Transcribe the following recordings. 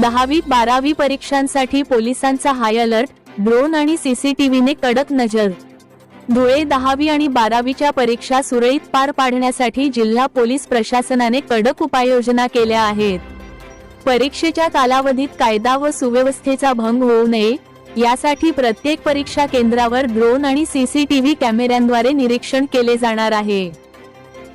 दहावी बारावी परीक्षांसाठी पोलिसांचा हाय अलर्ट ड्रोन आणि सीसीटीव्हीने कडक नजर. धुळे दहावी आणि बारावीच्या परीक्षा सुरळीत पार पाडण्यासाठी जिल्हा पोलीस प्रशासनाने कडक उपाययोजना केल्या आहेत. परीक्षेच्या कालावधीत कायदा व सुव्यवस्थेचा भंग होऊ नये यासाठी प्रत्येक परीक्षा केंद्रावर ड्रोन आणि सीसीटीव्ही कॅमेऱ्यांद्वारे निरीक्षण केले जाणार आहे.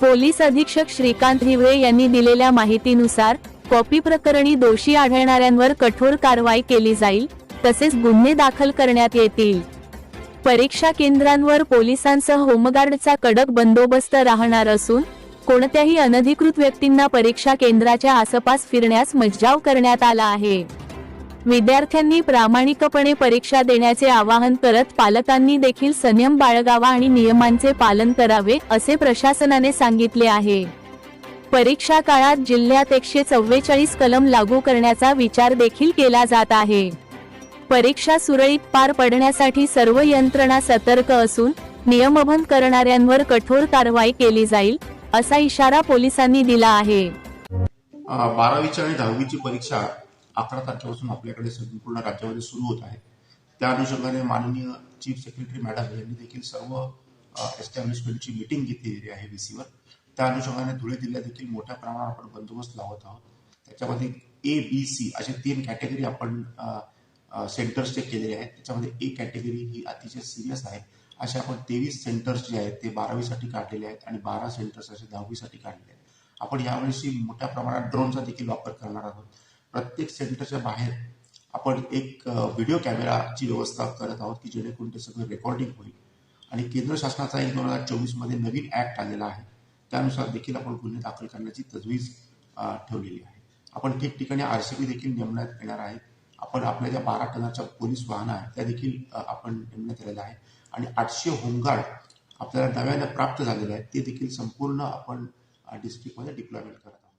पोलीस अधीक्षक श्रीकांत हिवरे यांनी दिलेल्या माहितीनुसार कॉपी प्रकरणी दोषी आढळणाऱ्यांवर कठोर कारवाई केली जाईल तसेच गुन्हे दाखल करण्यात येतील. परीक्षा केंद्रांवर पोलिसांसह होमगार्डचा कडक बंदोबस्त राहणार असून कोणत्याही अनधिकृत व्यक्तींना परीक्षा केंद्राच्या आसपास फिरण्यास मज्जाव करण्यात आला आहे. विद्यार्थ्यांनी प्रामाणिकपणे परीक्षा देण्याचे आवाहन करत पालकांनी देखील संयम बाळगावा आणि नियमांचे पालन करावे असे प्रशासनाने सांगितले आहे. परीक्षा काळात जिल्ह्यात एकशे चव्वेचाळीस कलम लागू करण्याचा विचार देखील केला जात आहे. परीक्षा सुरळीत पार पडण्यासाठी सर्व यंत्रणा सतर्क असून नियमभंग करणाऱ्यांवर कठोर कारवाई केली जाईल असा इशारा पोलिसांनी दिला आहे. बारावीची आणि दहावीची परीक्षा अकरा तारखेपासून आपल्याकडे संपूर्ण राज्यामध्ये सुरू होत आहे. त्या अनुषंगाने माननीय चीफ सेक्रेटरी मॅडम यांनी देखील सर्व एस्टॅब्लिशमेंटची मिटिंग घेतलेली आहे व्हीसीवर त्या अनुषंगाने धुळे जिल्ह्यात देखील मोठ्या प्रमाणावर आपण बंदोबस्त लावत आहोत. त्याच्यामध्ये ए बी सी असे तीन कॅटेगरी आपण सेंटर्स चेक केलेले आहेत त्याच्यामध्ये ए कॅटेगरी ही अतिशय सिरियस आहे. असे आपण तेवीस सेंटर्स जे आहेत ते बारावीसाठी काढलेले आहेत आणि बारा सेंटर्स असे दहावीसाठी काढलेले आहेत. आपण यावर्षी मोठ्या प्रमाणात ड्रोनचा देखील वापर करणार आहोत. प्रत्येक सेंटरच्या बाहेर आपण एक व्हिडिओ कॅमेराची व्यवस्था करत आहोत की जेणेकरून ते सगळं रेकॉर्डिंग होईल. आणि केंद्र शासनाचा एक दोन हजार चोवीसमध्ये नवीन ॲक्ट आलेला आहे. त्यानुसार देखील आपण गुन्हे दाखल करण्याची तजवीज ठेवलेली आहे. आपण ठिकठिकाणी आर सी बी देखील नेमण्यात येणार आहे. आपण आपल्या ज्या बारा टनाच्या पोलीस वाहन आहेत त्या देखील आपण नेमण्यात आलेल्या आहे आणि आठशे होमगार्ड आपल्याला नव्यानं प्राप्त झालेले आहेत ते देखील संपूर्ण आपण डिस्ट्रिक्टमध्ये डिप्लॉयमेंट करत आहोत.